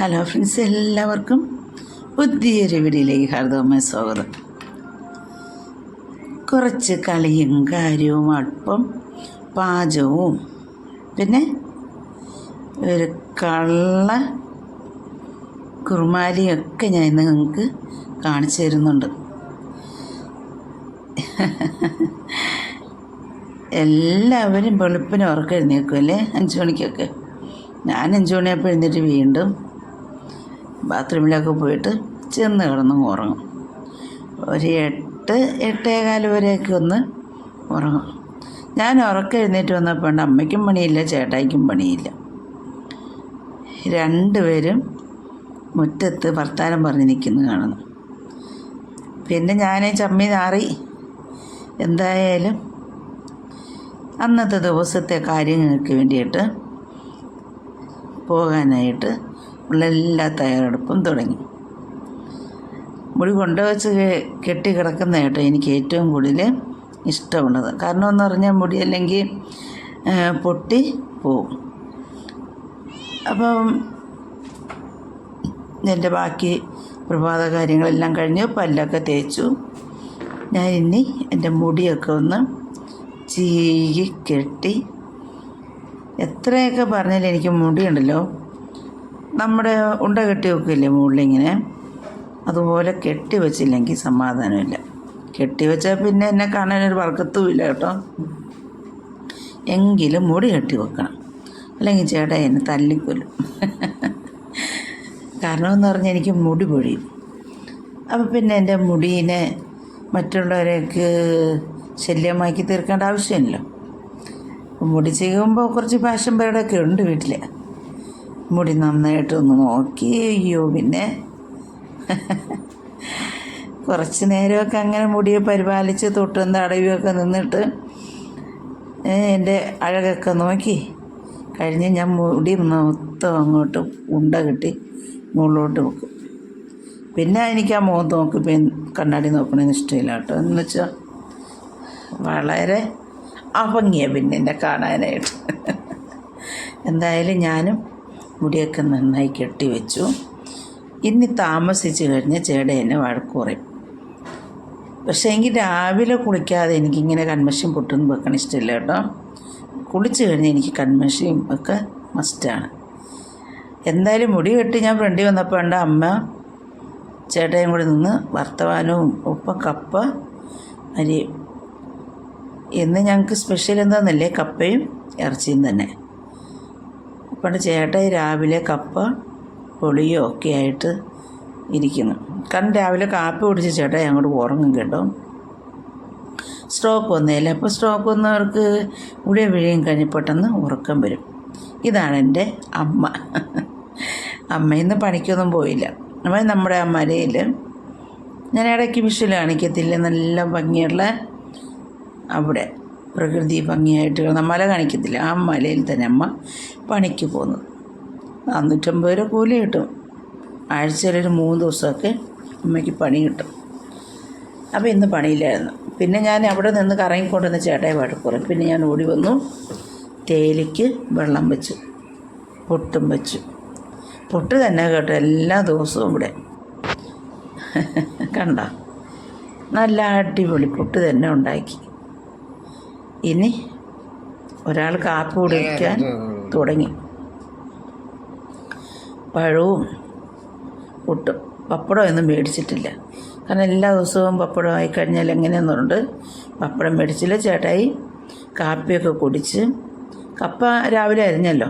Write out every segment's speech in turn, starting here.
Hello friends എല്ലാവർക്കും പുതിയൊരു വീഡിയോയിലേക്ക് ഹാർദവമായ സ്വാഗതം. കുറച്ച് കളിയും കാര്യവും അടുപ്പം പാചകവും പിന്നെ ഒരു കള്ള കുറുമാലിയൊക്കെ ഞാൻ ഇന്ന് നിങ്ങൾക്ക് കാണിച്ചു തരുന്നുണ്ട്. എല്ലാവരും വെളുപ്പിന് ഉറക്കം എഴുന്നേക്കും അല്ലേ? അഞ്ചു മണിക്കൊക്കെ. ഞാൻ അഞ്ചു മണിയപ്പോൾ എഴുന്നേറ്റ് വീണ്ടും ബാത്റൂമിലൊക്കെ പോയിട്ട് ചെന്ന് കിടന്ന് ഉറങ്ങും. ഒരു എട്ട് എട്ടേകാൽ വരെയൊക്കെ ഒന്ന് ഉറങ്ങും. ഞാൻ ഉറക്കം എഴുന്നേറ്റ് വന്നപ്പോൾ അമ്മയ്ക്കും പണിയില്ല ചേട്ടായിക്കും പണിയില്ല. രണ്ടുപേരും മുറ്റത്ത് വർത്താനം പറഞ്ഞ് നിൽക്കുന്നു കാണുന്നു. പിന്നെ ഞാൻ ചമ്മി നാറി. എന്തായാലും അന്നത്തെ ദിവസത്തെ കാര്യങ്ങൾക്ക് വേണ്ടിയിട്ട് പോകാനായിട്ട് ഉള്ള എല്ലാ തയ്യാറെടുപ്പും തുടങ്ങി. മുടി കൊണ്ടുവച്ച് കെട്ടി കിടക്കുന്ന എനിക്ക് ഏറ്റവും കൂടുതൽ ഇഷ്ടമുള്ളത്. കാരണം എന്ന് പറഞ്ഞാൽ മുടി അല്ലെങ്കിൽ പൊട്ടി പോവും അപ്പം എന്റെ ബാക്കി പ്രഭാത കാര്യങ്ങളെല്ലാം കഴിഞ്ഞു പല്ലൊക്കെ തേച്ചു. ഞാൻ ഇനി എന്റെ മുടിയൊക്കെ ഒന്ന് ചീകി കെട്ടി. എത്രയൊക്കെ പറഞ്ഞാലും എനിക്ക് മുടിയുണ്ടല്ലോ. നമ്മുടെ ഉണ്ട കെട്ടി വെക്കില്ലേ മുകളിലിങ്ങനെ? അതുപോലെ കെട്ടി വെച്ചില്ലെങ്കിൽ സമാധാനമില്ല. കെട്ടി വെച്ചാൽ പിന്നെ എന്നെ കാണാനൊരു വർക്കത്തുമില്ല കേട്ടോ. എങ്കിലും മുടി കെട്ടി വെക്കണം. അല്ലെങ്കിൽ ചേട്ടാ എന്നെ തല്ലിക്കൊല്ലും. കാരണമെന്ന് പറഞ്ഞാൽ എനിക്ക് മുടി പൊഴിയും. അപ്പോൾ പിന്നെ എന്റെ മുടീനെ മറ്റുള്ളവരേക്ക് ശല്യമാക്കി തീർക്കേണ്ട ആവശ്യമില്ലല്ലോ. മുടി ചെയ്യുമ്പോൾ കുറച്ച് ഫാഷൻ പേടൊക്കെ ഉണ്ട് വീട്ടിൽ മുടി നന്നായിട്ടൊന്ന് നോക്കി. അയ്യോ പിന്നെ. കുറച്ച് നേരമൊക്കെ അങ്ങനെ മുടിയെ പരിപാലിച്ച് തൊട്ടും തടവിയൊക്കെ നിന്നിട്ട് എന്റെ അഴകൊക്കെ നോക്കി. കഴിഞ്ഞ് ഞാൻ മുടി മൊത്തം അങ്ങോട്ട് ഉണ്ട കിട്ടി മുകളിലോട്ട് വെക്കും. പിന്നെ എനിക്ക് ആ മുഖം നോക്കി ഇപ്പം കണ്ണാടി നോക്കണമെന്ന് ഇഷ്ടമില്ല കേട്ടോ. എന്ന് വെച്ചാൽ വളരെ അഭംഗിയാണ് പിന്നെ എന്റെ കാണാനായിട്ട്. എന്തായാലും ഞാനും മുടിയൊക്കെ നന്നായി കെട്ടി വെച്ചു ഇനി താമസിച്ച് കഴിഞ്ഞ് ചേട എന്നെ വഴക്കുറയും പക്ഷേ എനിക്ക് രാവിലെ കുളിക്കാതെ എനിക്കിങ്ങനെ കൺമഷൻ പൊട്ടൊന്നും വെക്കണ ഇഷ്ടമില്ല കേട്ടോ. കുളിച്ച് കഴിഞ്ഞ് എനിക്ക് കൺമഷയും ഒക്കെ മസ്റ്റാണ് എന്തായാലും മുടി കെട്ടി ഞാൻ ഫ്രണ്ടി വന്നപ്പോൾ എന്റെ അമ്മ ചേട്ടയും കൂടി നിന്ന് വർത്തമാനവും ഒപ്പം കപ്പ അരി ഇന്ന് ഞങ്ങൾക്ക് സ്പെഷ്യൽ എന്താണെന്നല്ലേ കപ്പയും ഇറച്ചിയും തന്നെ. പണ്ട് ചേട്ടൻ രാവിലെ കപ്പ പൊളിയോ ഒക്കെ ആയിട്ട് ഇരിക്കുന്നു. കാരണം രാവിലെ കാപ്പി കുടിച്ച് ചേട്ടായി അങ്ങോട്ട് ഉറങ്ങും കേട്ടോ. സ്ട്രോക്ക് വന്നേല. അപ്പോൾ സ്ട്രോക്ക് വന്നവർക്ക് ഇവിടെ വിഴയും കഴിഞ്ഞ് പെട്ടെന്ന് ഉറക്കം വരും. ഇതാണ് എന്റെ അമ്മ. അമ്മ ഇന്ന് പണിക്കൊന്നും പോയില്ല. അമ്മ നമ്മുടെ അമ്മരയിൽ ഞാൻ ഇടയ്ക്ക് വിഷു കാണിക്കത്തില്ല. നല്ല ഭംഗിയുള്ള അവിടെ. പ്രകൃതി ഭംഗിയായിട്ട് കിടന്ന മല കാണിക്കത്തില്ല. ആ മലയിൽ തന്നെ അമ്മ പണിക്ക് പോകുന്നത്. നാനൂറ്റമ്പത് രൂപ കൂലി കിട്ടും. ആഴ്ചയിലൊരു മൂന്ന് ദിവസമൊക്കെ അമ്മയ്ക്ക് പണി കിട്ടും. അപ്പോൾ ഇന്ന് പണിയില്ലായിരുന്നു. പിന്നെ ഞാൻ അവിടെ നിന്ന് കറങ്ങിക്കൊണ്ടുവന്ന ചേട്ടായി വഴക്കുറയും പിന്നെ ഞാൻ ഓടി വന്നു. തേലിക്ക് വെള്ളം വെച്ചു പൊട്ടും വെച്ചു. പൊട്ട് തന്നെ കേട്ടോ എല്ലാ ദിവസവും ഇവിടെ. കണ്ട? നല്ല അടിപൊളി പൊട്ട് തന്നെ ഉണ്ടാക്കി. ഇനി ഒരാൾ കാപ്പി കുടിക്കാൻ തുടങ്ങി. പഴവും പുട്ടും. പപ്പടം ഒന്നും മേടിച്ചിട്ടില്ല. കാരണം എല്ലാ ദിവസവും പപ്പടം ആയി കഴിഞ്ഞാൽ എങ്ങനെയെന്നുണ്ട്? പപ്പടം മേടിച്ചില്ല. ചേട്ടായി കാപ്പിയൊക്കെ കുടിച്ച് കപ്പ രാവിലെ അരിഞ്ഞല്ലോ.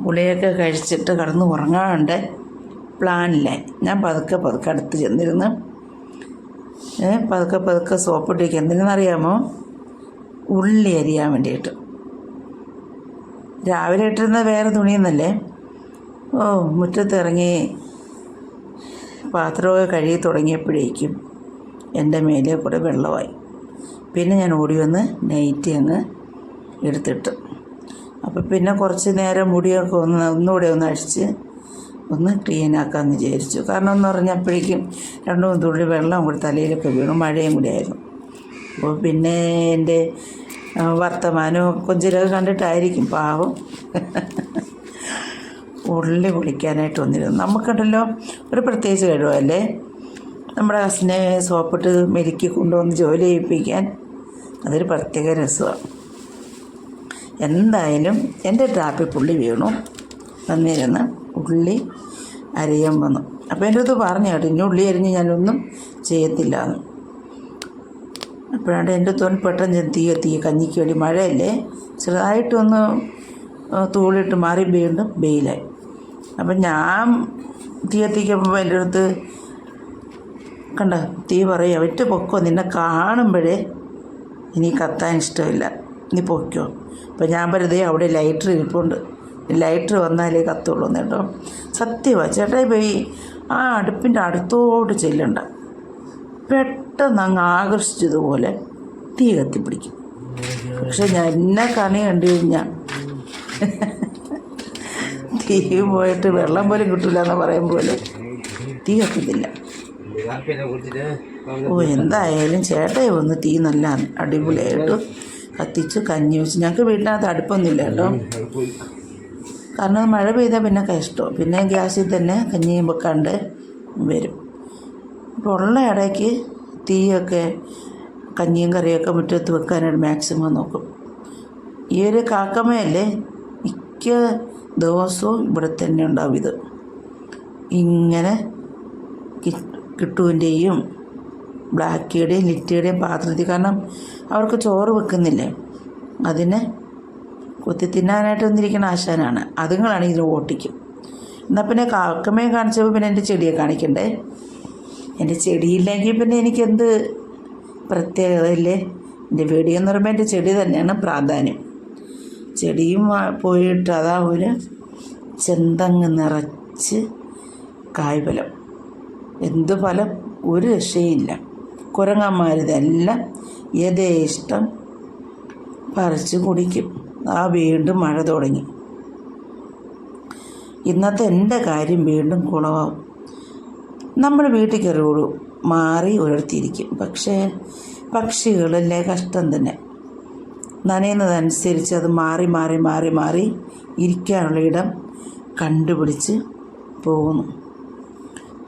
ഗുളിയൊക്കെ കഴിച്ചിട്ട് കിടന്ന് ഉറങ്ങാണ്ട് പ്ലാനില്ലായി ഞാൻ പതുക്കെ പതുക്കെ അടുത്ത് ചെന്നിരുന്ന് പതുക്കെ പതുക്കെ സോപ്പിട്ടേക്ക്. എന്തിനെന്നറിയാമോ? ഉള്ളി അരിയാൻ വേണ്ടിയിട്ട്. രാവിലെ ഇട്ടിരുന്ന വേറെ തുണിയെന്നല്ലേ? ഓ മുറ്റത്തിറങ്ങി പാത്രമൊക്കെ കഴുകി തുടങ്ങിയപ്പോഴേക്കും എന്റെ മേലെ കൂടെ വെള്ളമായി. പിന്നെ ഞാൻ ഓടി വന്ന് നൈറ്റി അങ്ങ് എടുത്തിട്ട്. അപ്പോൾ പിന്നെ കുറച്ച് നേരം മുടിയൊക്കെ ഒന്ന് ഒന്നുകൂടെ ഒന്ന് അഴിച്ച് ഒന്ന് ക്ലീൻ ആക്കാമെന്ന് വിചാരിച്ചു. കാരണം എന്ന് പറഞ്ഞപ്പോഴേക്കും രണ്ടു മൂന്ന് തുള്ളി വെള്ളം കൂടി തലയിലൊക്കെ വീണു. മഴയും കൂടി ആയിരുന്നു. പിന്നെ എന്റെ വർത്തമാനവും കൊഞ്ചിലൊക്കെ കണ്ടിട്ടായിരിക്കും പാവം. ഉള്ളി പൊളിക്കാനായിട്ട് വന്നിരുന്നു. നമുക്കുണ്ടല്ലോ ഒരു പ്രത്യേകിച്ച് കഴിവല്ലേ നമ്മുടെ ഹസിനെ സോപ്പിട്ട് മെരുക്കി കൊണ്ടുവന്ന് ജോലി ചെയ്യിപ്പിക്കാൻ അതൊരു പ്രത്യേക രസമാണ്. എന്തായാലും എന്റെ ട്രാപ്പിൽ പുള്ളി വീണു. വന്നിരുന്ന് ഉള്ളി അരിയാൻ വന്നു. അപ്പോൾ എന്റെ അത് പറഞ്ഞു കേട്ടോ ഇനി ഉള്ളി അരിഞ്ഞ് ഞാനൊന്നും ചെയ്യത്തില്ല എന്ന്. അപ്പോഴാണ് എന്റെ തോൻ പെട്ടെന്ന് ഞാൻ തീ കഞ്ഞിക്ക് വേണ്ടി മഴയല്ലേ? ചെറുതായിട്ടൊന്ന് തൂളിട്ട് മാറി വീണ്ടും വെയിലായി. അപ്പം ഞാൻ തീ കത്തിക്കുമ്പോൾ എന്റെ അടുത്ത് കണ്ട തീ പറയുക ഒറ്റ പൊക്കോ? നിന്നെ കാണുമ്പോഴേ ഇനി കത്താൻ ഇഷ്ടമില്ല. നീ പൊക്കോ അപ്പം ഞാൻ വെറുതെ അവിടെ ലൈറ്റർ ഇരിപ്പുണ്ട്. ലൈറ്റർ വന്നാലേ കത്തുള്ളൂ കേട്ടോ. സത്യമാണ് ചേട്ടായി പോയി ആ അടുപ്പിന്റെ അടുത്തോട്ട് ചെല്ലണ്ട. പെട്ടെന്ന് അങ്ങ് ആകർഷിച്ചതുപോലെ തീ കത്തിപ്പിടിക്കും. പക്ഷെ ഞാൻ എന്നെ കണി കണ്ടു കഴിഞ്ഞാൽ തീ പോയിട്ട് വെള്ളം പോലും കിട്ടില്ല എന്ന് പറയും തീ കത്തുന്നില്ല ഓ എന്തായാലും ചേട്ടയെ വന്ന് തീ നല്ല അടിപൊളിയായിട്ട് കത്തിച്ച് കഞ്ഞി വെച്ച് ഞങ്ങൾക്ക് വീട്ടിനകത്ത് അടുപ്പൊന്നുമില്ല കേട്ടോ. കാരണം മഴ പെയ്താൽ പിന്നെ കഷ്ടം. പിന്നെ ഗ്യാസിൽ തന്നെ കഞ്ഞിയും വെക്കാണ്ട് വരും. അപ്പോൾ ഉള്ള ഇടയ്ക്ക് തീയൊക്കെ കഞ്ഞിയും കറിയൊക്കെ മുറ്റത്ത് വെക്കാനായിട്ട് മാക്സിമം നോക്കും. ഈ ഒരു കാക്കമ്മയല്ലേ മിക്ക ദിവസവും ഇവിടെ തന്നെ ഉണ്ടാവും ഇത്. ഇങ്ങനെ കിട്ടുവിന്റെയും ബ്ലാക്കിയുടെയും ലിറ്റിയുടെയും പാത്രത്തിൽ. കാരണം അവർക്ക് ചോറ് വെക്കുന്നില്ലേ? അതിനെ കൊത്തി തിന്നാനായിട്ട് വന്നിരിക്കുന്ന ആശാനാണ്. അതുങ്ങളാണ് ഇതിന് ഓട്ടിക്കും. എന്നാൽ പിന്നെ കാക്കമ്മയെ കാണിച്ചപ്പോൾ പിന്നെ എന്റെ ചെടിയെ കാണിക്കണ്ടേ? എന്റെ ചെടിയില്ലെങ്കിൽ പിന്നെ എനിക്കെന്ത് പ്രത്യേകത ഇല്ലേ? എന്റെ വീടിയെന്ന് പറയുമ്പോൾ എന്റെ ചെടി തന്നെയാണ് പ്രാധാന്യം. ചെടിയും പോയിട്ട് അതാ ഒരു ചെന്തങ്ങ് നിറച്ച് കായ്ഫലം. എന്ത് ഫലം? ഒരു രക്ഷയില്ല കുരങ്ങന്മാരിതെല്ലാം യഥേഷ്ടം പറിച്ച് കുടിക്കും. ആ വീണ്ടും മഴ തുടങ്ങി. ഇന്നത്തെ എന്റെ കാര്യം വീണ്ടും കുളമാവും നമ്മൾ വീട്ടിൽ കയറിയോളൂ. മാറി ഒരിടത്തിരിക്കും പക്ഷേ പക്ഷികളല്ലേ കഷ്ടം തന്നെ. നനയുന്നതനുസരിച്ച് അത് മാറി മാറി മാറി മാറി ഇരിക്കാനുള്ള ഇടം കണ്ടുപിടിച്ച് പോകുന്നു.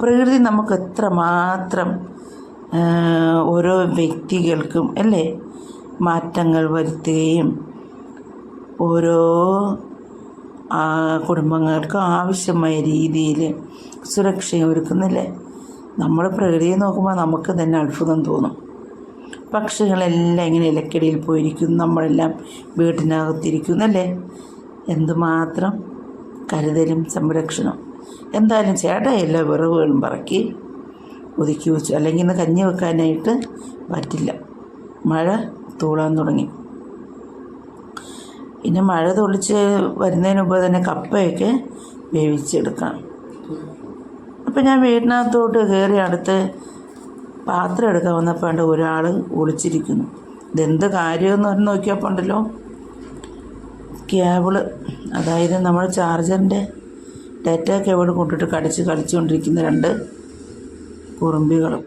പ്രകൃതി നമുക്ക് എത്രമാത്രം ഓരോ വ്യക്തികൾക്കും അല്ലേ മാറ്റങ്ങൾ വരുത്തുകയും ഓരോ കുടുംബങ്ങൾക്ക് ആവശ്യമായ രീതിയിൽ സുരക്ഷ ഒരുക്കുന്നില്ലേ? നമ്മൾ പ്രകൃതിയെ നോക്കുമ്പോൾ നമുക്ക് തന്നെ അത്ഭുതം തോന്നും. പക്ഷികളെല്ലാം ഇങ്ങനെ ഇലക്കടിയിൽ പോയിരിക്കുന്നു നമ്മളെല്ലാം വീട്ടിനകത്തിരിക്കുന്നല്ലേ? എന്തുമാത്രം കരുതലും സംരക്ഷണം. എന്തായാലും ചേട്ടാ എല്ലാ വിറവുകളും പറക്കി ഒതുക്കി വെച്ചു. അല്ലെങ്കിൽ ഇന്ന് കഞ്ഞി വെക്കാനായിട്ട് പറ്റില്ല. മഴ തൂളാൻ തുടങ്ങി. പിന്നെ മഴ തൊളിച്ച് വരുന്നതിന് മുമ്പ് തന്നെ കപ്പയൊക്കെ വേവിച്ചെടുക്കാം അപ്പം ഞാൻ വീടിനകത്തോട്ട് കയറി അടുത്ത് പാത്രം എടുക്കാൻ വന്നപ്പോൾ ഒരാൾ ഒളിച്ചിരിക്കുന്നു. ഇതെന്ത് കാര്യമെന്ന് പറഞ്ഞ് നോക്കിയപ്പോൾ ഉണ്ടല്ലോ കേബിൾ അതായത് നമ്മൾ ചാർജറിന്റെ ഡാറ്റ കേബിൾ കൊണ്ടിട്ട് കടിച്ച് കളിച്ചുകൊണ്ടിരിക്കുന്ന രണ്ട് കുറുമ്പികളും.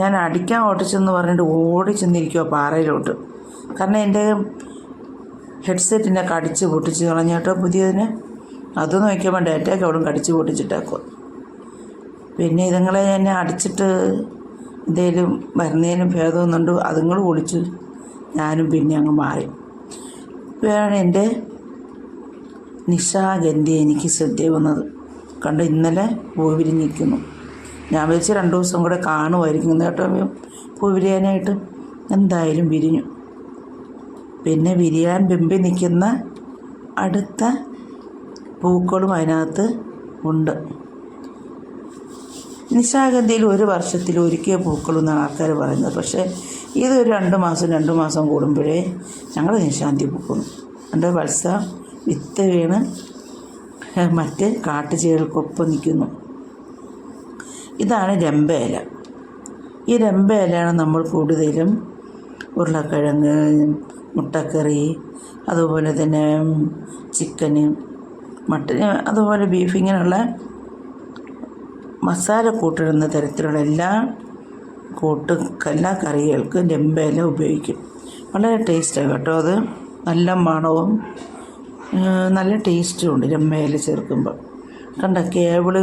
ഞാൻ അടിക്കാൻ ഓട്ടിച്ചെന്ന് പറഞ്ഞിട്ട് ഓടി ചെന്നിരിക്കുക പാറയിലോട്ട്. കാരണം എന്റെ ഹെഡ്സെറ്റിനെ കടിച്ച് പൊട്ടിച്ച് കളഞ്ഞിട്ടോ പുതിയതിന്. അത് നോക്കിയപ്പോൾ ഡാറ്റ അവിടെ കടിച്ച് പൊട്ടിച്ചിട്ടേക്കും പിന്നെ ഇതുങ്ങളെ എന്നെ അടിച്ചിട്ട് എന്തേലും വരുന്നതിനും ഭേദമൊന്നുണ്ട് അതുങ്ങൾ ഒളിച്ചു ഞാനും പിന്നെ അങ്ങ് മാറി. ഇപ്പോഴാണ് എന്റെ നിശാഗന്ധി എനിക്ക് ശ്രദ്ധ വന്നത്. കണ്ട് ഇന്നലെ പൂവിരി നിൽക്കുന്നു. ഞാൻ വെച്ച് രണ്ട് ദിവസം കൂടെ കാണുമായിരിക്കും കേട്ടോ പൂവിരിയാനായിട്ട് എന്തായാലും വിരിഞ്ഞു. പിന്നെ വിരിയാൻ ബിമ്പി നിൽക്കുന്ന അടുത്ത പൂക്കളും അതിനകത്ത് ഉണ്ട്. നിശാഗന്ധിയിൽ ഒരു വർഷത്തിൽ ഒരിക്കൽ പൂക്കളെന്നാണ് ആൾക്കാർ പറയുന്നത്. പക്ഷേ ഇതൊരു രണ്ട് മാസം രണ്ട് മാസം കൂടുമ്പോഴേ ഞങ്ങൾ നിശാന്തി പൂക്കുന്നു. എന്റെ വത്സ വിത്ത് വീണ് മറ്റ് കാട്ടുചീകൾക്കൊപ്പം നിൽക്കുന്നു. ഇതാണ് രമ്പയില. ഈ രമ്പയിലയാണ് നമ്മൾ കൂടുതലും ഉരുളക്കിഴങ്ങ് മുട്ടക്കറി അതുപോലെ തന്നെ ചിക്കന് മട്ടന് അതുപോലെ ബീഫ് ഇങ്ങനെയുള്ള മസാല കൂട്ടിടുന്ന തരത്തിലുള്ള എല്ലാ കൂട്ട് എല്ലാ കറികൾക്കും രമ്പയില ഉപയോഗിക്കും. വളരെ ടേസ്റ്റാണ് കേട്ടോ അത്. നല്ല മണവും നല്ല ടേസ്റ്റും ഉണ്ട് രമ്മയിൽ ചേർക്കുമ്പോൾ കണ്ട കേബിൾ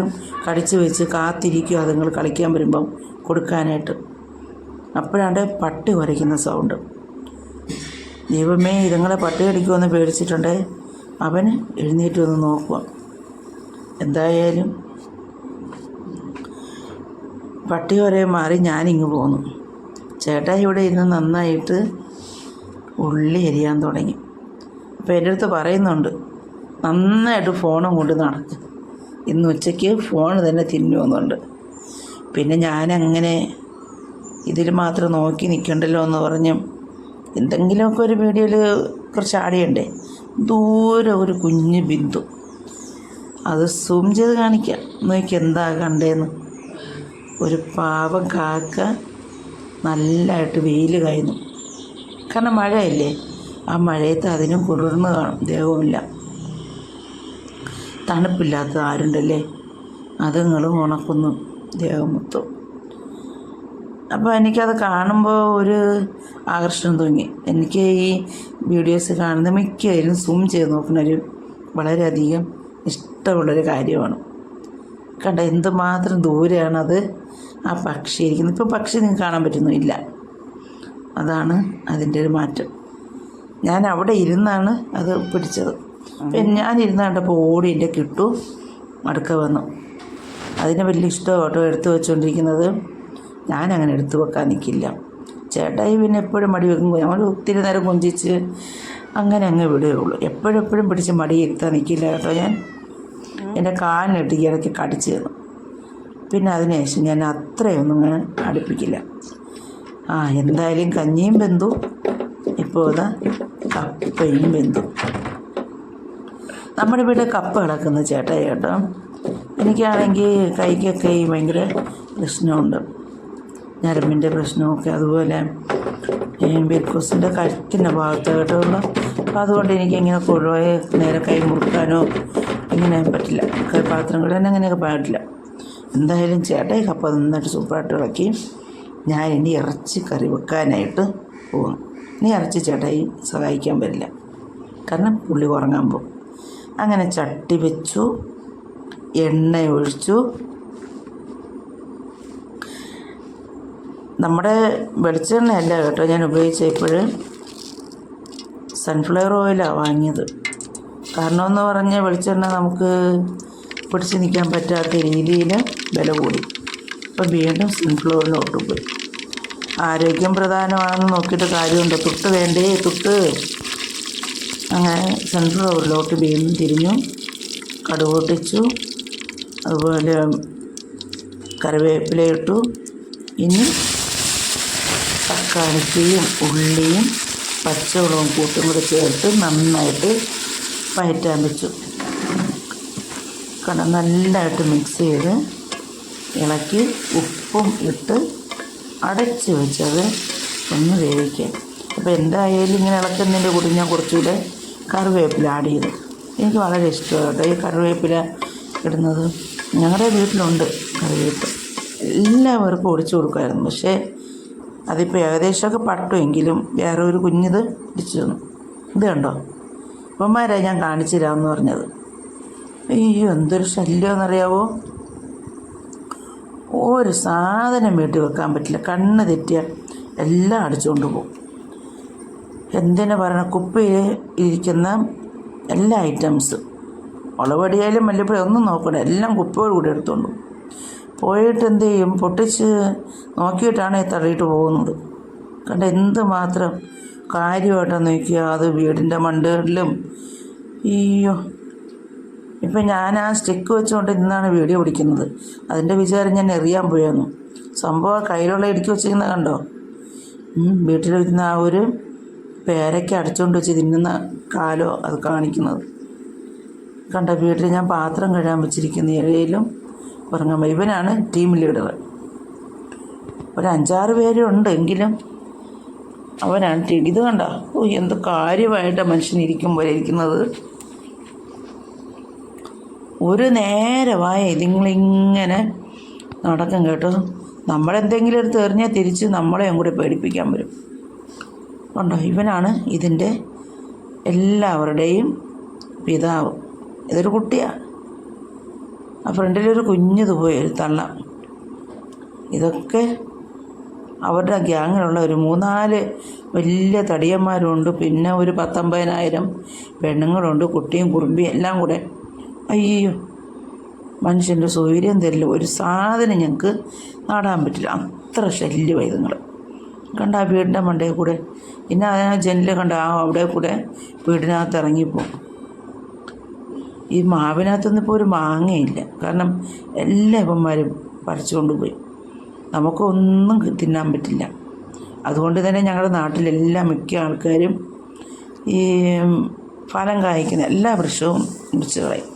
കടിച്ചു വെച്ച് കാത്തിരിക്കും അതുങ്ങൾ കളിക്കാൻ വരുമ്പം കൊടുക്കാനായിട്ട്. അപ്പോഴാണ് പട്ടി കുറയ്ക്കുന്ന സൗണ്ട് ദൈവമേ ഇതുങ്ങളെ പട്ടി പേടിച്ചിട്ടുണ്ട്. പേടിച്ചിട്ടുണ്ടേ അവൻ എഴുന്നേറ്റ് വന്ന് നോക്കുക. എന്തായാലും പട്ടി വരെ മാറി ഞാനിങ്ങ് പോന്നു. ചേട്ടാ ഇവിടെ ഇരുന്ന് നന്നായിട്ട് ഉള്ളി എരിയാൻ തുടങ്ങി. അപ്പോൾ എന്റെ അടുത്ത് പറയുന്നുണ്ട് നന്നായിട്ട് ഫോണും കൊണ്ട് നടക്ക്. ഇന്ന് ഉച്ചയ്ക്ക് ഫോൺ തന്നെ തിന്നുമെന്നുണ്ട് പിന്നെ ഞാനങ്ങനെ ഇതിൽ മാത്രം നോക്കി നിൽക്കണ്ടല്ലോ എന്ന് പറഞ്ഞ് എന്തെങ്കിലുമൊക്കെ ഒരു വീഡിയോയിൽ കുറച്ച് ആടിയണ്ടേ ദൂരെ ഒരു കുഞ്ഞ് ബിന്ദു. അത് സൂം ചെയ്ത് കാണിക്കാം. നോക്കി എന്താ കണ്ടേന്ന്. ഒരു പാവം കാക്ക നല്ലതായിട്ട് വെയിൽ കായുന്നു. കാരണം മഴയല്ലേ? ആ മഴയത്ത് അതിനും കുളിർന്ന് കാണും. ദേഹവുമില്ല. തണുപ്പില്ലാത്ത ആരുണ്ടല്ലേ? അതുങ്ങളും ഉണക്കുന്നു. ദേഹം മൊത്തം. അപ്പോൾ എനിക്കത് കാണുമ്പോൾ ഒരു ആകർഷണം തോന്നി. എനിക്ക് ഈ വീഡിയോസ് കാണുന്ന മിക്കവരും സൂം ചെയ്ത് നോക്കുന്നൊരു വളരെയധികം ഇഷ്ടമുള്ളൊരു കാര്യമാണ്. കണ്ട എന്തുമാത്രം ദൂരെയാണത് ആ പക്ഷി ഇരിക്കുന്നത്. ഇപ്പോൾ പക്ഷി നിങ്ങൾക്ക് കാണാൻ പറ്റുന്നില്ല അതാണ് അതിന്റെ ഒരു മാറ്റം. ഞാൻ അവിടെ ഇരുന്നാണ് അത് പിടിച്ചത്. പിന്നെ ഞാൻ ഇരുന്ന് കണ്ടപ്പോൾ ഓടി എന്റെ കിട്ടു അടുക്ക വന്നു. അതിന് വലിയ ഇഷ്ടമാണ് കേട്ടോ എടുത്തു വെച്ചുകൊണ്ടിരിക്കുന്നത് ഞാനങ്ങനെ എടുത്തു വെക്കാൻ നിൽക്കില്ല ചേട്ടായി പിന്നെ എപ്പോഴും മടി വെക്കും. നമ്മൾ ഒത്തിരി നേരം കൊഞ്ചിച്ച് അങ്ങനെ അങ്ങ് വിടുകയുള്ളൂ. എപ്പോഴും എപ്പോഴും പിടിച്ച് മടി എത്താൻ നിൽക്കില്ല കേട്ടോ ഞാൻ. എന്റെ കാലിനിട്ട് ഇടയ്ക്ക് കടിച്ചു തന്നു. പിന്നെ അതിനുശേഷം ഞാൻ അത്രയൊന്നും ഞാൻ അടുപ്പിക്കില്ല. ആ എന്തായാലും കഞ്ഞിയും ബന്ധു ഇപ്പോൾ ഇതാ കപ്പയും ബന്ധു നമ്മുടെ ഇവിടെ കപ്പ കിടക്കുന്ന ചേട്ടായി കേട്ടോ. എനിക്കാണെങ്കിൽ കൈക്കൊക്കെ ഭയങ്കര പ്രശ്നമുണ്ട് ഞരമ്പിന്റെ പ്രശ്നമൊക്കെ അതുപോലെ ബിൽക്കോസിന്റെ കഴുത്തിന്റെ ഭാഗത്തായിട്ടുള്ള അപ്പോൾ അതുകൊണ്ട് എനിക്ക് ഇങ്ങനെ കൊഴുവായി നേരെ കൈ മുറുക്കാനോ ഇങ്ങനെ പറ്റില്ല. കൈ പാത്രം കഴുകാൻ അങ്ങനെയൊക്കെ പാടില്ല. എന്തായാലും ചേട്ടായി കപ്പ നന്നായിട്ട് സൂപ്പറായിട്ട് ഇളക്കി ഞാൻ ഇനി ഇറച്ചി കറി വെക്കാനായിട്ട് പോകും ഇനി ഇറച്ചി ചേട്ടായി സഹായിക്കാൻ പറ്റില്ല. കാരണം പുള്ളി ഉറങ്ങാൻ പോകും. അങ്ങനെ ചട്ടി വെച്ചു എണ്ണ ഒഴിച്ചു നമ്മുടെ വെളിച്ചെണ്ണയല്ല കേട്ടോ ഞാൻ ഉപയോഗിച്ച ഇപ്പോൾ സൺഫ്ലവർ ഓയിലാണ് വാങ്ങിയത്. കാരണം എന്ന് പറഞ്ഞാൽ വെളിച്ചെണ്ണ നമുക്ക് പിടിച്ച് നിൽക്കാൻ പറ്റാത്ത രീതിയിൽ വില കൂടി. അപ്പം വീണ്ടും സൺഫ്ലവറിലോട്ട് പോയി. ആരോഗ്യം പ്രധാനമാണെന്ന് നോക്കിയിട്ട് കാര്യമുണ്ട്. തൊട്ട് വേണ്ടേ തൊട്ട്. അങ്ങനെ സൺഫ്ലവറിലോട്ട് വീണ്ടും തിരിഞ്ഞു. കടുപൊട്ടിച്ചു അതുപോലെ കറിവേപ്പിലയിട്ടു ഇനി തക്കാളിക്കയും ഉള്ളിയും പച്ചമുളകും കൂട്ടും കൂടെ ചേർത്ത് നന്നായിട്ട് വയറ്റാൻ വെച്ചു. കണ്ട? നല്ലതായിട്ട് മിക്സ് ചെയ്ത് ഇളക്കി ഉപ്പും ഇട്ട് അടച്ച് വെച്ചത് ഒന്ന് വേവിക്കാം അപ്പോൾ എന്തായാലും ഇങ്ങനെ ഇളക്കുന്നതിന്റെ കൂടി ഞാൻ കുറച്ചുകൂടെ കറിവേപ്പില ആഡ് ചെയ്തു. എനിക്ക് വളരെ ഇഷ്ടമാണ് കേട്ടോ ഈ കറിവേപ്പില ഇടുന്നത്. ഞങ്ങളുടെ വീട്ടിലുണ്ട് കറിവേപ്പില എല്ലാവർക്കും ഒടിച്ചു കൊടുക്കുമായിരുന്നു. പക്ഷേ അതിപ്പോൾ ഏകദേശമൊക്കെ പട്ടുമെങ്കിലും വേറെ ഒരു കുഞ്ഞിത് പിടിച്ചു തന്നു. ഇത് കണ്ടോ? ഇവന്മാരാ ഞാൻ കാണിച്ചു തരാമെന്ന് പറഞ്ഞത്. അയ്യോ എന്തൊരു ശല്യമെന്നറിയാവോ? ഒരു സാധനം വീട്ടിൽ വെക്കാൻ പറ്റില്ല. കണ്ണ് തെറ്റിയാൽ എല്ലാം അടിച്ചുകൊണ്ട് പോകും. എന്തിനു പറയണം? കുപ്പയിൽ ഇരിക്കുന്ന എല്ലാ ഐറ്റംസും. മുളകടിയായാലും മല്ലിപ്പൊടി ഒന്നും നോക്കണ്ട. എല്ലാം കുപ്പയോട് കൂടി എടുത്തുകൊണ്ട് പോകും. പോയിട്ട് എന്ത് ചെയ്യും പൊട്ടിച്ച് നോക്കിയിട്ടാണ് ഈ തള്ളിയിട്ട് പോകുന്നത്. കണ്ട എന്ത് മാത്രം കാര്യമായിട്ടാണ് നോക്കിയ അത് വീടിന്റെ മണ്ടുകളിലും അയ്യോ. ഇപ്പം ഞാൻ ആ സ്റ്റിക്ക് വെച്ചുകൊണ്ട് ഇന്നാണ് വീഡിയോ പിടിക്കുന്നത്. അതിന്റെ വിചാരം ഞാൻ എറിയാൻ പോയെന്നു. സംഭവം കയ്യിലുള്ള ഇടുക്കി വെച്ചിരിക്കുന്നത് കണ്ടോ? വീട്ടിലിരുന്ന ആ ഒരു പേരയ്ക്ക് അടച്ചുകൊണ്ട് വെച്ച് തിന്നുന്ന കാലോ അത് കാണിക്കുന്നത്. കണ്ട വീട്ടിൽ ഞാൻ പാത്രം കഴുകാൻ വെച്ചിരിക്കുന്ന ഇഴയിലും ഉറങ്ങാൻ ഇവനാണ് ടീം ലീഡർ ഒരു അഞ്ചാറ് പേരുണ്ട് എങ്കിലും അവനാണ് ടീം ഇത് കണ്ട ഓ എന്ത് കാര്യമായിട്ട് മനുഷ്യൻ ഇരിക്കും പോലെ ഇരിക്കുന്നത്. ഒരു നേരമായ ഇതിങ്ങളിങ്ങനെ നടക്കും കേട്ടോ. നമ്മളെന്തെങ്കിലും ഒരു തെറിഞ്ഞാൽ തിരിച്ച് നമ്മളെയും കൂടി പേടിപ്പിക്കാൻ വരും. ഉണ്ടോ ഇവനാണ് ഇതിന്റെ എല്ലാവരുടെയും പിതാവ്. ഇതൊരു കുട്ടിയാണ് ആ ഫ്രണ്ടിലൊരു കുഞ്ഞത് പോയി തള്ള. ഇതൊക്കെ അവരുടെ ഗ്യാങ്ങിലുള്ള ഒരു മൂന്നാൽ വലിയ തടിയന്മാരുണ്ട് പിന്നെ ഒരു പത്തൊമ്പതിനായിരം പെണ്ണുങ്ങളുണ്ട് കുട്ടിയും കുറുമ്പിയും എല്ലാം കൂടെ. അയ്യോ മനുഷ്യന്റെ സൗകര്യം തരില്ല. ഒരു സാധനം ഞങ്ങൾക്ക് നാടാൻ പറ്റില്ല. അത്ര ശല്യമായി നിങ്ങൾ കണ്ട ആ വീടിന്റെ മണ്ടയിൽ കൂടെ പിന്നെ ആ ജനലിൽ കണ്ട ആ അവിടെ കൂടെ വീടിനകത്ത് ഇറങ്ങിപ്പോവും ഈ മാവിനകത്തൊന്നും ഇപ്പോൾ ഒരു മാങ്ങയില്ല. കാരണം എല്ലാ ഇവന്മാരും പറിച്ചുകൊണ്ട് പോയി നമുക്കൊന്നും തിന്നാൻ പറ്റില്ല. അതുകൊണ്ട് തന്നെ ഞങ്ങളുടെ നാട്ടിലെല്ലാം മിക്ക ആൾക്കാരും ഈ ഫലം കായ്ക്കുന്ന എല്ലാ വൃക്ഷവും മുറിച്ച് കളയും.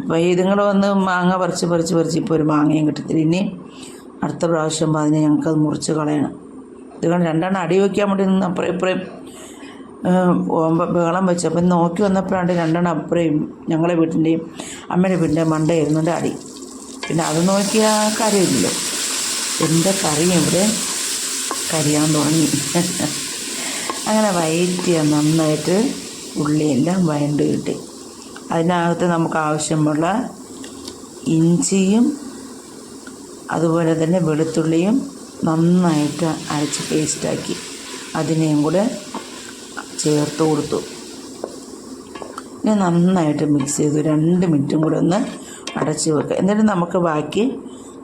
ഇപ്പോൾ ഇതുങ്ങൾ വന്ന് മാങ്ങ പറിച്ച് പറിച്ച് പറിച്ച് ഇപ്പോൾ ഒരു മാങ്ങയും കിട്ടത്തില്ല. ഇനി അടുത്ത പ്രാവശ്യം അതിനെ ഞങ്ങൾക്കത് മുറിച്ച് കളയണം. ഇതുകൊണ്ട് രണ്ടെണ്ണം അടി വയ്ക്കാൻ വേണ്ടി നിന്ന് അപ്പുറം ഇപ്പുറം ബഹളം വെച്ച്. അപ്പം നോക്കി വന്നപ്പോഴാണ് രണ്ടെണ്ണം അപ്പുറയും ഞങ്ങളെ വീട്ടിന്റെയും അമ്മയുടെ വീട്ടിന്റെയും മണ്ടയിരുന്നുണ്ട് അടി. പിന്നെ അത് നോക്കിയ കറിയില്ലല്ലോ. എന്റെ കറി ഇവിടെ? കരിയാൻ തുടങ്ങി. അങ്ങനെ വയറ്റിയ നന്നായിട്ട് ഉള്ളിയെല്ലാം വയണ്ട് കിട്ടി. അതിനകത്ത് നമുക്ക് ആവശ്യമുള്ള ഇഞ്ചിയും അതുപോലെ തന്നെ വെളുത്തുള്ളിയും നന്നായിട്ട് അരച്ച് പേസ്റ്റാക്കി അതിനെയും കൂടെ ചേർത്ത് കൊടുത്തു. ഇനി നന്നായിട്ട് മിക്സ് ചെയ്തു. രണ്ട് മിനിറ്റും കൂടെ ഒന്ന് അടച്ച് വെക്കുക. എന്നിട്ട് നമുക്ക് ബാക്കി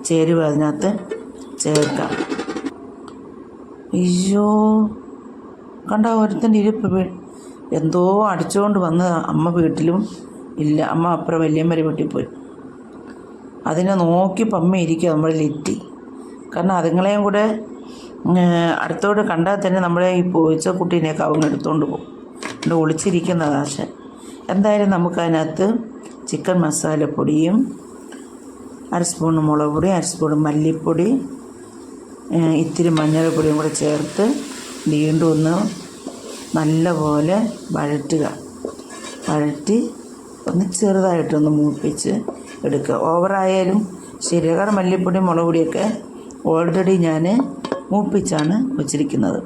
ചേരുവ അതിനകത്ത് ചേർക്കാം. അയ്യോ കണ്ട ഓരോരുത്തന്റെ ഇരിപ്പ് എന്തോ അടിച്ചുകൊണ്ട് വന്ന് അമ്മ വീട്ടിലും ഇല്ല. അമ്മ അപ്പുറം വല്യമ്മരെ വീട്ടിൽ പോയി. അതിനെ നോക്കി പമ്മ ഇരിക്കുക നമ്മുടെ ലിറ്റി. കാരണം അതുങ്ങളെയും കൂടെ അടുത്തോട്ട് കണ്ടാൽ തന്നെ നമ്മളെ ഈ പോയിച്ച കുട്ടീനെയൊക്കെ അവങ്ങ് എടുത്തുകൊണ്ട് പോകും. ഇവിടെ ഒളിച്ചിരിക്കുന്നത് പക്ഷെ എന്തായാലും നമുക്കതിനകത്ത് ചിക്കൻ മസാലപ്പൊടിയും അര സ്പൂൺ മുളക് പൊടി അര സ്പൂൺ മല്ലിപ്പൊടി ഇത്തിരി മഞ്ഞൾപ്പൊടിയും കൂടെ ചേർത്ത് വീണ്ടും ഒന്ന് നല്ലപോലെ വഴറ്റുക. വഴറ്റി ഒന്ന് ചെറുതായിട്ടൊന്ന് മൂപ്പിച്ച് എടുക്കുക. ഓവറായാലും ശരി. കാരണം മല്ലിപ്പൊടി മുളക് പൊടിയൊക്കെ ഓൾറെഡി ഞാൻ മൂപ്പിച്ചാണ് വച്ചിരിക്കുന്നത്.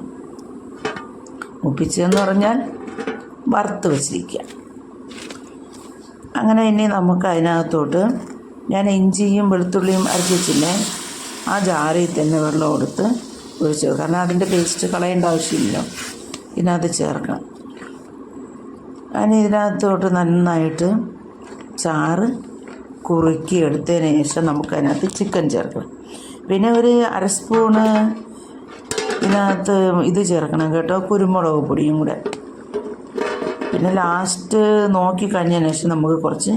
മൂപ്പിച്ചതെന്ന് പറഞ്ഞാൽ വറുത്ത് വച്ചിരിക്കുക. അങ്ങനെ ഇനി നമുക്ക് അതിനകത്തോട്ട് ഞാൻ ഇഞ്ചിയും വെളുത്തുള്ളിയും അരച്ച് വെച്ചില്ലേ ആ ജാറിൽ തന്നെ വെള്ളം കൊടുത്ത് ഒഴിച്ചു. കാരണം അതിന്റെ പേസ്റ്റ് കളയേണ്ട ആവശ്യമില്ലല്ലോ ഇതിനകത്ത് ചേർക്കണം. അതിന് ഇതിനകത്തോട്ട് നന്നായിട്ട് ചാറ് കുറുക്കി എടുത്തതിന് ശേഷം നമുക്ക് അതിനകത്ത് ചിക്കൻ ചേർക്കണം. പിന്നെ ഒരു അര സ്പൂണ് ഇതിനകത്ത് ഇത് ചേർക്കണം കേട്ടോ കുരുമുളക് പൊടിയും കൂടെ. പിന്നെ ലാസ്റ്റ് നോക്കി കഴിഞ്ഞതിന് ശേഷം നമുക്ക് കുറച്ച്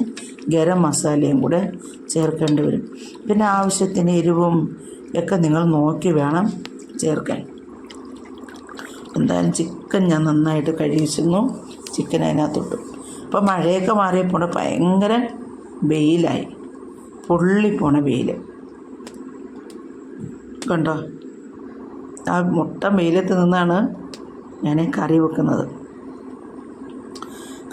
ഗരം മസാലയും കൂടെ ചേർക്കേണ്ടി വരും. പിന്നെ ആവശ്യത്തിന് എരിവും ഒക്കെ നിങ്ങൾ നോക്കി വേണം ചേർക്കാൻ. എന്തായാലും ചിക്കൻ ഞാൻ നന്നായിട്ട് കഴിച്ചിരുന്നു ചിക്കൻ അതിനകത്തോട്ട്. അപ്പോൾ മഴയൊക്കെ മാറിയപ്പോൾ ഭയങ്കര വെയിലായി പൊള്ളിപ്പോണ വെയിൽ കണ്ടോ? ആ മുട്ട വെയിലത്ത് നിന്നാണ് ഞാൻ കറി വെക്കുന്നത്.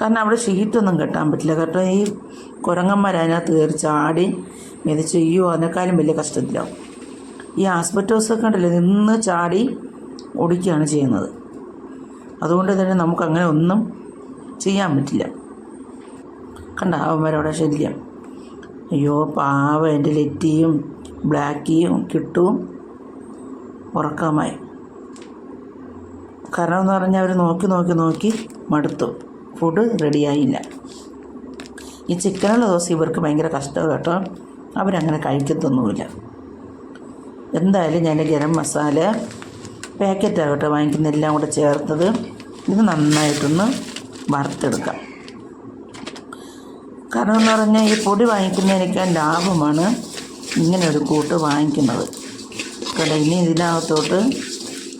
കാരണം അവിടെ ഷീറ്റൊന്നും കെട്ടാൻ പറ്റില്ല. കാരണം ഈ കുരങ്ങന്മാർ അതിനകത്ത് കയറി ചാടി മെതിച്ച് അയ്യോ അതിനേക്കാളും വലിയ കഷ്ടത്തിലാവും ഈ ആസ്പെറ്റോസൊക്കെ ഉണ്ടല്ലോ നിന്ന് ചാടി ഓടിക്കുകയാണ് ചെയ്യുന്നത്. അതുകൊണ്ട് തന്നെ നമുക്ക് അങ്ങനെ ഒന്നും ചെയ്യാൻ പറ്റില്ല. കണ്ട അവന്മാരവിടെ ശല്യം. അയ്യോ പാവ എന്റെ ലെറ്റിയും ബ്ലാക്കിയും കിട്ടും. ഉറക്കമായി. കാരണം എന്ന് പറഞ്ഞാൽ അവർ നോക്കി നോക്കി നോക്കി മടുത്തു. ഫുഡ് റെഡിയായില്ല. ഈ ചിക്കനുള്ള ദിവസം ഇവർക്ക് ഭയങ്കര കഷ്ടം കേട്ടോ. അവരങ്ങനെ കഴിക്കത്തൊന്നുമില്ല. എന്തായാലും ഞാൻ ഗരം മസാല പാക്കറ്റാകട്ടെ കേട്ടോ വാങ്ങിക്കുന്ന എല്ലാം കൂടെ ചേർത്തത് ഇത് നന്നായിട്ടൊന്ന് വറുത്തെടുക്കാം. കാരണം എന്ന് പറഞ്ഞാൽ ഈ പൊടി വാങ്ങിക്കുന്നതിനേക്കാൾ ലാഭമാണ് ഇങ്ങനെ ഒരു കൂട്ട് വാങ്ങിക്കുന്നത്. കേട്ടോ ഇനി ഇതിനകത്തോട്ട്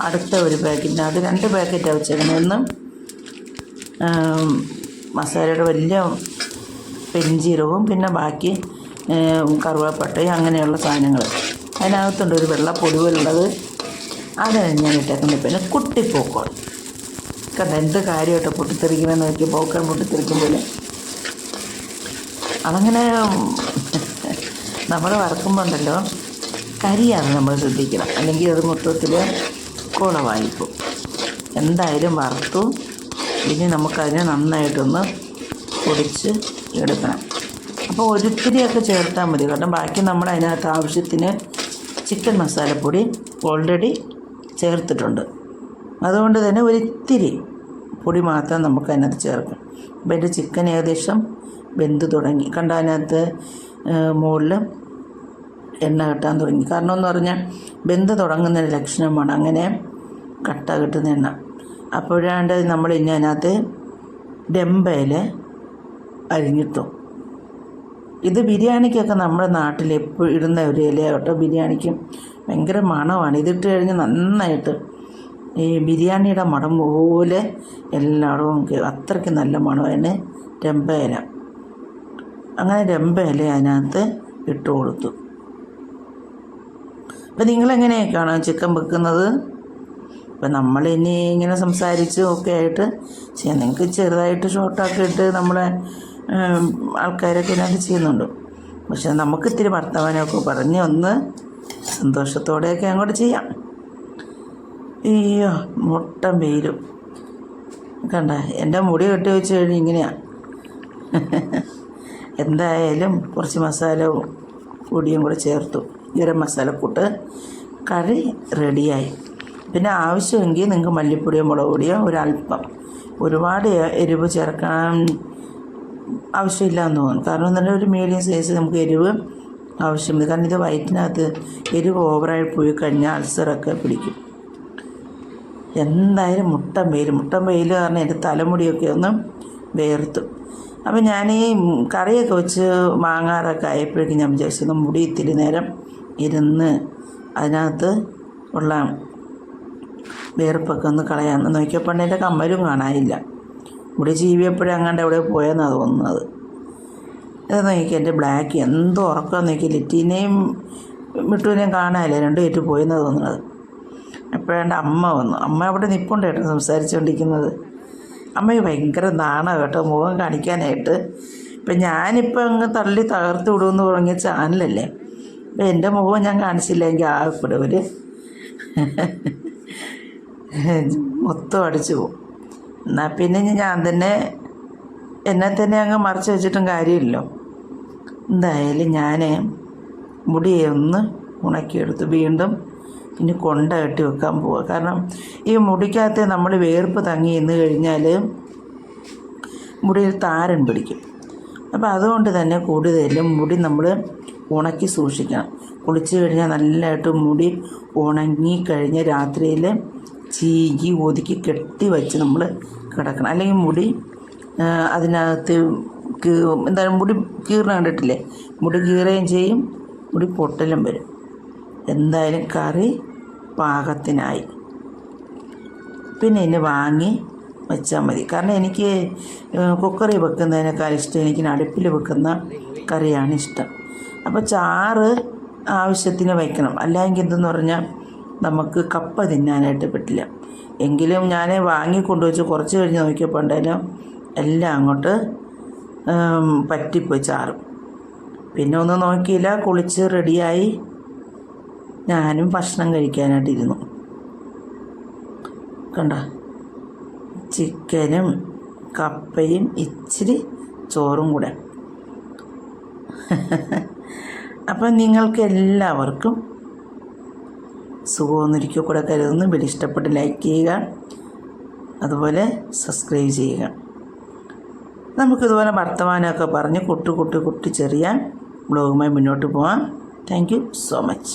അടുത്ത ഒരു പാക്കറ്റിനകത്ത് രണ്ട് പാക്കറ്റാണ് വെച്ചേക്കുന്നതെന്ന് മസാലയുടെ വലിയ പെരിഞ്ചീരകവും പിന്നെ ബാക്കി കറുവാപ്പട്ടയും അങ്ങനെയുള്ള സാധനങ്ങൾ അതിനകത്തുണ്ട് ഒരു വെള്ള പൊടി പോലുള്ളത് അതാണ് ഞാൻ ഇട്ടേക്കുന്നത് പിന്നെ കുട്ടിപ്പോക്കോൾ കണ്ട എന്ത് കാര്യമായിട്ട് പൊട്ടിത്തെറിക്കുമെന്ന് നോക്കി പോക്കാൻ പൊട്ടിത്തെറിക്കുമ്പോൾ അതങ്ങനെ നമ്മൾ വറക്കുമ്പോൾ ഉണ്ടല്ലോ കരിയാണ് നമ്മൾ ശ്രദ്ധിക്കണം. അല്ലെങ്കിൽ അത് മൊത്തത്തിൽ കുളമായിപ്പോൾ എന്തായാലും വറുത്തു ഇനി നമുക്കതിനെ നന്നായിട്ടൊന്ന് പൊടിച്ച് എടുക്കണം. അപ്പോൾ ഒരിത്തിരിയൊക്കെ ചേർത്താൽ മതി. കാരണം ബാക്കി നമ്മൾ അതിനകത്ത് ആവശ്യത്തിന് ചിക്കൻ മസാലപ്പൊടി ഓൾറെഡി ചേർത്തിട്ടുണ്ട്. അതുകൊണ്ട് തന്നെ ഒരിത്തിരി പൊടി മാത്രം നമുക്ക് അതിനകത്ത് ചേർക്കാം. അപ്പോൾ എന്റെ ചിക്കൻ ഏകദേശം വെന്ത് തുടങ്ങി. കണ്ട അതിനകത്ത് മുകളിൽ എണ്ണ കെട്ടാൻ തുടങ്ങി. കാരണം എന്ന് പറഞ്ഞാൽ വെന്ത് തുടങ്ങുന്ന ലക്ഷണമാണ്. അങ്ങനെ കട്ട കിട്ടുന്ന എണ്ണ. അപ്പോഴാണ്ട് നമ്മൾ ഇനി അതിനകത്ത് ഡെമ്പയിൽ അരിഞ്ഞിട്ടു. ഇത് ബിരിയാണിക്കൊക്കെ നമ്മുടെ നാട്ടിൽ എപ്പോഴും ഇടുന്ന ഒരു ഇല കേട്ടോ ബിരിയാണിക്കും. ഭയങ്കര മണമാണ്. ഇതിട്ട് കഴിഞ്ഞ് നന്നായിട്ട് ഈ ബിരിയാണിയുടെ മണം പോലെ എല്ലായിടവും അത്രയ്ക്ക് നല്ല മണമാണ് രമ്പയില അങ്ങനെ രമ്പയില അതിനകത്ത് ഇട്ട് കൊടുത്തു. അപ്പം നിങ്ങളെങ്ങനെയൊക്കെയാണോ ചിക്കൻ വെക്കുന്നത്? ഇപ്പം ഇനി ഇങ്ങനെ സംസാരിച്ച് ഒക്കെ ആയിട്ട് ചെയ്യാം നിങ്ങൾക്ക് ചെറുതായിട്ട് ഷോർട്ടാക്കി ഇട്ട് നമ്മളെ ആൾക്കാരൊക്കെ ഇതിനകത്ത് ചെയ്യുന്നുണ്ട്. പക്ഷെ നമുക്ക് ഇത്തിരി വർത്തമാനമൊക്കെ പറഞ്ഞ് ഒന്ന് സന്തോഷത്തോടെയൊക്കെ അങ്ങോട്ട് ചെയ്യാം. അയ്യോ മുട്ട വെയിലും. കണ്ട എന്റെ മുടി കെട്ടി വെച്ച് കഴിഞ്ഞ് ഇങ്ങനെയാണ് എന്തായാലും കുറച്ച് മസാല പൊടിയും കൂടെ ചേർത്തു. ഗരം മസാലക്കൂട്ട് കറി റെഡിയായി. പിന്നെ ആവശ്യമെങ്കിൽ നിങ്ങൾക്ക് മല്ലിപ്പൊടിയോ മുളക് പൊടിയോ ഒരല്പം ഒരുപാട് എരിവ് ചേർക്കാൻ ആവശ്യമില്ല എന്ന് തോന്നുന്നു. കാരണം എന്നാൽ ഒരു മീഡിയം സൈസ് നമുക്ക് എരിവ് ആവശ്യമില്ല. കാരണം ഇത് വയറ്റിനകത്ത് എരിവ് ഓവറായി പോയി കഴിഞ്ഞാൽ അൾസറൊക്കെ പിടിക്കും. എന്തായാലും മുട്ടൻ വെയിൽ മുട്ടൻ വെയിൽ കാരണം എന്റെ തലമുടിയൊക്കെ ഒന്ന് വേർത്തു. അപ്പം ഞാൻ ഈ കറിയൊക്കെ വെച്ച് മാങ്ങാറൊക്കെ ആയപ്പോഴേക്കും ഞാൻ വിചാരിച്ചു മുടി ഇത്തിരി നേരം ഇരുന്ന് അതിനകത്ത് ഉള്ള വേർപ്പൊക്കെ ഒന്ന് കളയാമെന്ന് നോക്കിയപ്പോൾ കമ്മലും കാണാനില്ല. ഇവിടെ ജീവിയപ്പോഴും അങ്ങാണ്ട് എവിടെ പോയെന്നാണ് തോന്നുന്നത്. ഇത് നോക്കി എന്റെ ബ്ലാക്ക് എന്തോ ഉറക്കം നോക്കി. ലിറ്റീനെയും മിട്ടുവിനെയും കാണാനില്ല. രണ്ടും ഏറ്റ് പോയെന്നാണ് തോന്നുന്നത്. അപ്പോഴാണ്ട് അമ്മ വന്നു. അമ്മ അവിടെ നിപ്പുണ്ട് കേട്ടോ സംസാരിച്ചുകൊണ്ടിരിക്കുന്നത് അമ്മയ്ക്ക് ഭയങ്കര നാണ കേട്ടോ. മുഖം കാണിക്കാനായിട്ട്. ഇപ്പം ഞാനിപ്പോൾ അങ്ങ് തള്ളി തകർത്ത് വിടുമെന്ന് തുടങ്ങിയ ചാനലല്ലേ? എന്റെ മുഖം ഞാൻ കാണിച്ചില്ലെങ്കിൽ ആ ഇവിടെ ഒരു മൊത്തം അടിച്ചു പോകും എന്നാൽ പിന്നെ ഞാൻ തന്നെ എന്നെ തന്നെ അങ്ങ് മറച്ച് വെച്ചിട്ടും കാര്യമില്ലല്ലോ. എന്തായാലും ഞാൻ മുടി ഒന്ന് ഉണക്കിയെടുത്ത് വീണ്ടും ഇനി കൊണ്ട കെട്ടി വെക്കാൻ പോവുക കാരണം ഈ മുടിക്കകത്ത് നമ്മൾ വേർപ്പ് തങ്ങി നിന്ന് കഴിഞ്ഞാൽ മുടിയിൽ താരൻ പിടിക്കും. അപ്പോൾ അതുകൊണ്ട് തന്നെ കൂടുതലും മുടി നമ്മൾ ഉണക്കി സൂക്ഷിക്കണം. കുളിച്ച് കഴിഞ്ഞാൽ നല്ലതായിട്ട് മുടി ഉണങ്ങി കഴിഞ്ഞ് രാത്രിയിൽ ചീകി ഒതുക്കി കെട്ടി വെച്ച് നമ്മൾ കിടക്കണം. അല്ലെങ്കിൽ മുടി അതിനകത്ത് എന്താ മുടി കീറിന കണ്ടിട്ടില്ലേ? മുടി കീറുകയും ചെയ്യും മുടി പൊട്ടലും വരും. എന്തായാലും കറി പാകത്തിനായി. പിന്നെ ഇനി വാങ്ങി വെച്ചാൽ മതി. കാരണം എനിക്ക് കുക്കറി വെക്കുന്നതിനേക്കാൾ ഇഷ്ടം എനിക്ക് അടുപ്പിൽ വെക്കുന്ന കറിയാണ് ഇഷ്ടം. അപ്പോൾ ചാറ് ആവശ്യത്തിന് വയ്ക്കണം അല്ലെങ്കിൽ എന്തെന്ന് പറഞ്ഞാൽ നമുക്ക് കപ്പ തിന്നാനായിട്ട് പറ്റില്ല. എങ്കിലും ഞാൻ വാങ്ങിക്കൊണ്ടുവച്ച് കുറച്ച് കഴിഞ്ഞ് നോക്കിയപ്പോൾ ഉണ്ടായാലും എല്ലാം അങ്ങോട്ട് പറ്റിപ്പോയി ചാറും. പിന്നെ ഒന്നും നോക്കിയില്ല. കുളിച്ച് റെഡിയായി ഞാനും ഭക്ഷണം കഴിക്കാനായിട്ടിരുന്നു കണ്ട? ചിക്കനും കപ്പയും ഇച്ചിരി ചോറും കൂടെ. അപ്പം നിങ്ങൾക്ക് എല്ലാവർക്കും സുഖമൊന്നിരിക്കുക കൂടെ കരുതുന്നു. വീഡിയോ ഇഷ്ടപ്പെട്ട് ലൈക്ക് ചെയ്യുക. അതുപോലെ സബ്സ്ക്രൈബ് ചെയ്യുക. നമുക്കിതുപോലെ വർത്തമാനമൊക്കെ പറഞ്ഞ് കുട്ടി കുട്ടി കുട്ടി ചെറിയ ബ്ലോഗുമായി മുന്നോട്ട് പോകാം താങ്ക് സോ മച്ച്